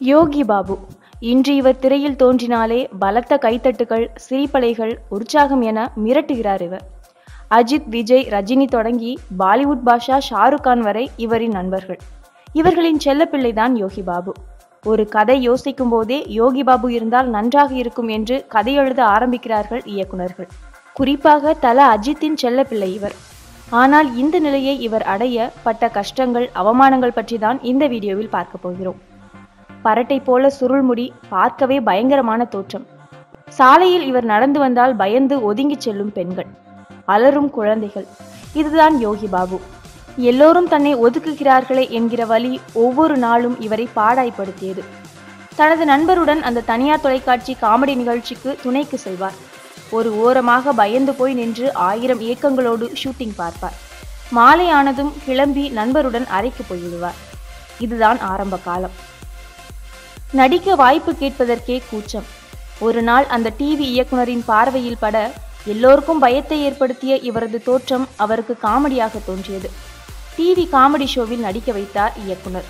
யோகி பாபு இன்று இவர் திரையில் தோன்றினாலே பலத்த கைத்தட்டுகள் சிரிப்பலைகள் உற்சாகம் என மிரட்டுகிறார் இவர். அஜித் விஜய் ரஜினி தொடங்கி பாலிவுட் பாஷா ஷாருக் கான் வரை இவரின் நண்பர்கள். இவர்களின் செல்லப்பிள்ளைதான் யோகி பாபு. ஒரு கதை யோசிக்கும் போதே யோகி பாபு இருந்தால் நன்றாக இருக்கும் என்று கதை எழுத ஆரம்பிக்கிறார்கள் இயக்குனர்கள் குறிப்பாக தல அஜித்தின் செல்லப்பிள்ளை இவர். ஆனால் இந்த நிலையை இவர் அடைய பட்ட கஷ்டங்கள் அவமானங்கள் பற்றி தான் இந்த வீடியோவில் பார்க்க போகிறோம். பரட்டை போல சுருள்முடி பார்க்கவே பயங்கரமான தோற்றம். சாலையில் இவர் நடந்து வந்தால் பயந்து ஒதுங்கிச் செல்லும் பெண்கள். அலறும் குழந்தைகள். இதுதான் யோகி பாபு. எல்லோரும் தன்னை ஒதுக்குகிறார்களே என்கிற வழி ஒவ்வொரு நாளும் இவரை பாடாய்ப்படுத்தியது. தனது நண்பருடன் அந்த தனியார் தொலைக்காட்சி காமெடி நிகழ்ச்சிக்கு துணைக்கு செல்வார். ஒரு ஓரமாக பயந்து போய் நின்று ஆயிரம் ஏக்கங்களோடு ஷூட்டிங் பார்ப்பார். மாலை ஆனதும் கிளம்பி நண்பருடன் அறைக்கு போய்விடுவார் இதுதான் ஆரம்ப காலம். நடிக்க வாய்ப்பு கேட்பதற்கே கூச்சம். ஒரு நாள் அந்த டிவி இயக்குனரின் பார்வையில் பட எல்லோருக்கும் பயத்தை ஏற்படுத்திய இவரது தோற்றம் அவருக்கு காமெடியாக தோன்றியது. டிவி காமெடி ஷோவில் நடிக்க வைத்தார் இயக்குனர்.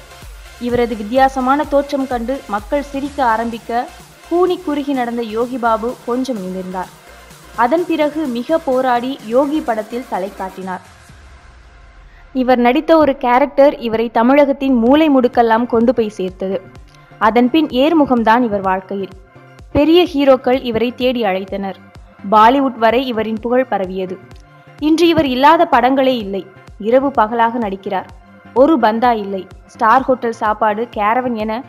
இவரது வித்தியாசமான தோற்றம் கண்டு மக்கள் சிரிக்க ஆரம்பிக்க கூனி குறுகி நடந்த யோகி பாபு கொஞ்சம் நிமிர்ந்தார் அதன் பிறகு மிக போராடி யோகி படத்தில் தலை காட்டினார். இவர் நடித்த ஒரு கேரக்டர் இவரை தமிழகத்தின் மூலை முடுக்கெல்லாம் கொண்டு போய் சேர்த்தது. அதன்பின் ஏர்முகம்தான் இவர் வாழ்க்கையில். பெரிய ஹீரோக்கள் இவரை தேடி அழைத்தனர். பாலிவுட் வரை இவரின் புகழ் பரவியது. இன்று இவர் இல்லாத படங்களே இல்லை. இரவு பகலாக நடிக்கிறார். ஒரு பந்தா இல்லை. ஸ்டார் ஹோட்டல் சாப்பாடு கேரவன் என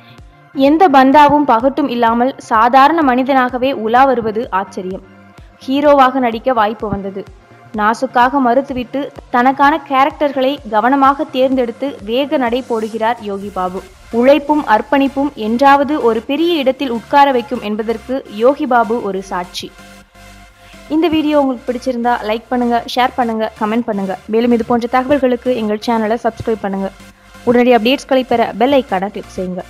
எந்த பந்தாவும் பகட்டும் இல்லாமல் சாதாரண மனிதனாகவே உலா வருவது ஆச்சரியம். ஹீரோவாக நடிக்க வாய்ப்பு வந்தது. நாசுக்காக மறுத்துவிட்டு தனக்கான கேரக்டர்களை கவனமாக தேர்ந்தெடுத்து வேக நடை போடுகிறார் யோகி பாபு. உழைப்பும் அர்ப்பணிப்பும் என்றாவது ஒரு பெரிய இடத்தில் உட்கார வைக்கும் என்பதற்கு யோகி பாபு ஒரு சாட்சி. இந்த வீடியோ உங்களுக்கு பிடிச்சிருந்தா லைக் பண்ணுங்க ஷேர் பண்ணுங்க கமெண்ட் பண்ணுங்க. மேலும் இது போன்ற தகவல்களுக்கு எங்கள் சேனலை சப்ஸ்கிரைப் பண்ணுங்க. உடனடி அப்டேட்ஸ்களை பெற பெல் ஐக்கான கிளிக் செய்யுங்க.